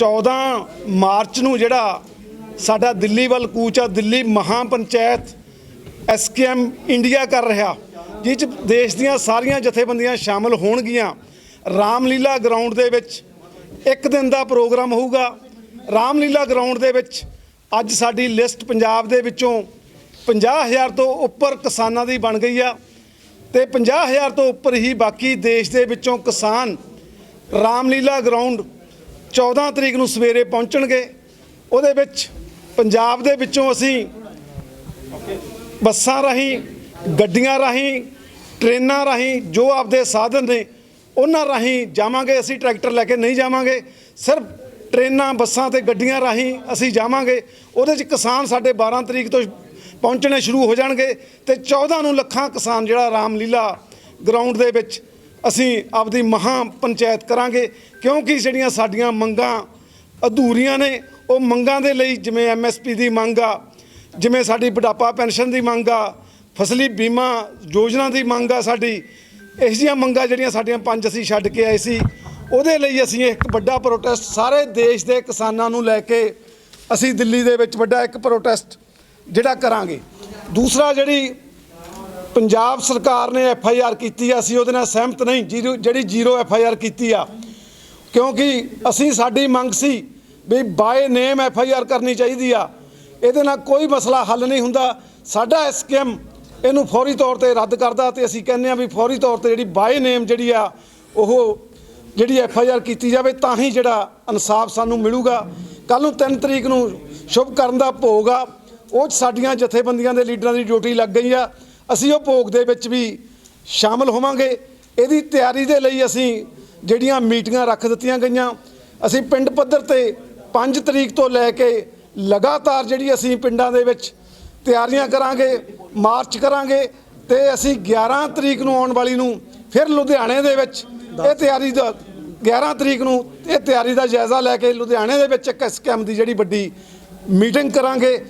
14 March ਨੂੰ ਜਿਹੜਾ ਸਾਡਾ ਦਿੱਲੀ ਵੱਲ ਕੂਚ ਆ, ਦਿੱਲੀ ਮਹਾ ਪੰਚਾਇਤ ਐਸਕੇਐਮ ਇੰਡੀਆ ਕਰ ਰਿਹਾ ਜਿਸ 'ਚ ਦੇਸ਼ ਦੀਆਂ ਸਾਰੀਆਂ ਜਥੇਬੰਦੀਆਂ ਸ਼ਾਮਲ ਹੋਣਗੀਆਂ। ਰਾਮਲੀਲਾ ਗਰਾਊਂਡ ਦੇ ਵਿੱਚ ਇੱਕ ਦਿਨ ਦਾ ਪ੍ਰੋਗਰਾਮ ਹੋਊਗਾ। ਰਾਮਲੀਲਾ ਗਰਾਊਂਡ ਦੇ ਵਿੱਚ ਅੱਜ ਸਾਡੀ ਲਿਸਟ ਪੰਜਾਬ ਦੇ ਵਿੱਚੋਂ 50000 ਤੋਂ ਉੱਪਰ ਕਿਸਾਨਾਂ ਦੀ ਬਣ ਗਈ ਆ ਤੇ 50000 ਤੋਂ ਉੱਪਰ ਹੀ ਬਾਕੀ ਦੇਸ਼ ਦੇ ਵਿੱਚੋਂ ਕਿਸਾਨ ਰਾਮਲੀਲਾ ਗਰਾਊਂਡ 14 ਤਰੀਕ ਨੂੰ ਸਵੇਰੇ ਪਹੁੰਚਣਗੇ। ਉਹਦੇ ਵਿੱਚ ਪੰਜਾਬ ਦੇ ਵਿੱਚੋਂ ਅਸੀਂ ਬੱਸਾਂ ਰਾਹੀਂ, ਗੱਡੀਆਂ ਰਾਹੀਂ, ਟ੍ਰੇਨਾਂ ਰਾਹੀਂ ਜੋ ਆਪਦੇ ਸਾਧਨ ਨੇ, ਉਹਨਾਂ ਰਾਹੀਂ ਜਾਵਾਂਗੇ। ਅਸੀਂ ਟਰੈਕਟਰ ਲੈ ਕੇ ਨਹੀਂ ਜਾਵਾਂਗੇ। ਸਿਰਫ ਟ੍ਰੇਨਾਂ, ਬੱਸਾਂ ਤੇ ਗੱਡੀਆਂ ਰਾਹੀਂ ਅਸੀਂ ਜਾਵਾਂਗੇ। ਉਹਦੇ 'ਚ ਕਿਸਾਨ ਸਾਡੇ 12 ਤਰੀਕ ਤੋਂ ਪਹੁੰਚਣੇ ਸ਼ੁਰੂ ਹੋ ਜਾਣਗੇ ਤੇ 14 ਨੂੰ ਲੱਖਾਂ ਕਿਸਾਨ ਜਿਹੜਾ ਰਾਮਲੀਲਾ ਗਰਾਊਂਡ ਦੇ ਵਿੱਚ ਅਸੀਂ ਆਪਦੀ ਮਹਾ ਪੰਚਾਇਤ ਕਰਾਂਗੇ, ਕਿਉਂਕਿ ਜਿਹੜੀਆਂ ਸਾਡੀਆਂ ਮੰਗਾਂ ਅਧੂਰੀਆਂ ਨੇ, ਉਹ ਮੰਗਾਂ ਦੇ ਲਈ ਜਿਵੇਂ ਐਮਐਸਪੀ ਦੀ ਮੰਗ ਆ, ਜਿਵੇਂ ਸਾਡੀ ਬੁਢਾਪਾ ਪੈਨਸ਼ਨ ਦੀ ਮੰਗ ਆ, ਫਸਲੀ ਬੀਮਾ ਯੋਜਨਾ ਦੀ ਮੰਗ ਆ ਸਾਡੀ, ਇਹੋ ਜਿਹੀਆਂ ਮੰਗਾਂ ਜਿਹੜੀਆਂ ਸਾਡੀਆਂ ਪੰਜ ਅਸੀਂ ਛੱਡ ਕੇ ਆਏ ਸੀ, ਉਹਦੇ ਲਈ ਅਸੀਂ ਇੱਕ ਵੱਡਾ ਪ੍ਰੋਟੈਸਟ ਸਾਰੇ ਦੇਸ਼ ਦੇ ਕਿਸਾਨਾਂ ਨੂੰ ਲੈ ਕੇ ਅਸੀਂ ਦਿੱਲੀ ਦੇ ਵਿੱਚ ਵੱਡਾ ਇੱਕ ਪ੍ਰੋਟੈਸਟ ਜਿਹੜਾ ਕਰਾਂਗੇ। ਦੂਸਰਾ ਜਿਹੜੀ ਪੰਜਾਬ ਸਰਕਾਰ ਨੇ ਐਫ ਆਈ ਆਰ ਕੀਤੀ ਆ, ਅਸੀਂ ਉਹਦੇ ਨਾਲ ਸਹਿਮਤ ਨਹੀਂ, ਜੀਰੋ ਜਿਹੜੀ ਜ਼ੀਰੋ ਐਫ ਆਈ ਆਰ ਕੀਤੀ ਆ। ਕਿਉਂਕਿ ਅਸੀਂ, ਸਾਡੀ ਮੰਗ ਸੀ ਵੀ by name F I R ਕਰਨੀ ਚਾਹੀਦੀ ਆ। ਇਹਦੇ ਨਾਲ ਕੋਈ ਮਸਲਾ ਹੱਲ ਨਹੀਂ ਹੁੰਦਾ। ਸਾਡਾ ਐਸਕੇਐਮ ਇਹਨੂੰ ਫੌਰੀ ਤੌਰ ਤੇ ਰੱਦ ਕਰਦਾ ਤੇ ਅਸੀਂ ਕਹਿੰਦੇ ਆ ਵੀ ਫੌਰੀ ਤੌਰ ਤੇ ਜਿਹੜੀ ਬਾਏ ਨੇਮ ਜਿਹੜੀ ਆ, ਉਹ ਜਿਹੜੀ ਐਫ ਆਈ ਆਰ ਕੀਤੀ ਜਾਵੇ, ਤਾਂ ਹੀ ਜਿਹੜਾ ਇਨਸਾਫ ਸਾਨੂੰ ਮਿਲੂਗਾ। ਕੱਲ ਨੂੰ 3 ਤਰੀਕ ਨੂੰ ਸ਼ੁਭ ਕਰਨ ਦਾ ਭੋਗ ਆ। ਉਹ 'ਚ ਸਾਡੀਆਂ ਜਥੇਬੰਦੀਆਂ ਦੇ ਲੀਡਰਾਂ ਦੀ ਡਿਊਟੀ ਲੱਗ ਗਈ ਆ। ਅਸੀਂ ਉਹ ਭੋਗ ਦੇ ਵਿੱਚ ਵੀ ਸ਼ਾਮਲ ਹੋਵਾਂਗੇ। ਇਹਦੀ ਤਿਆਰੀ ਦੇ ਲਈ ਅਸੀਂ ਜਿਹੜੀਆਂ ਮੀਟਿੰਗਾਂ ਰੱਖ ਦਿੱਤੀਆਂ ਗਈਆਂ, ਅਸੀਂ ਪਿੰਡ ਪੱਧਰ ਤੇ 5 ਤਰੀਕ ਤੋਂ ਲੈ ਕੇ ਲਗਾਤਾਰ ਜਿਹੜੀ ਅਸੀਂ ਪਿੰਡਾਂ ਦੇ ਵਿੱਚ ਤਿਆਰੀਆਂ ਕਰਾਂਗੇ, ਮਾਰਚ ਕਰਾਂਗੇ ਤੇ ਅਸੀਂ 11 ਤਰੀਕ ਨੂੰ ਆਉਣ ਵਾਲੀ ਨੂੰ ਫਿਰ ਲੁਧਿਆਣੇ ਦੇ ਵਿੱਚ ਇਹ ਤਿਆਰੀ ਦਾ 11 ਤਰੀਕ ਨੂੰ ਇਹ ਤਿਆਰੀ ਦਾ ਜਾਇਜ਼ਾ ਲੈ ਕੇ ਲੁਧਿਆਣੇ ਦੇ ਵਿੱਚ ਇੱਕ ਸਕੈਮ ਦੀ ਜਿਹੜੀ ਵੱਡੀ ਮੀਟਿੰਗ ਕਰਾਂਗੇ।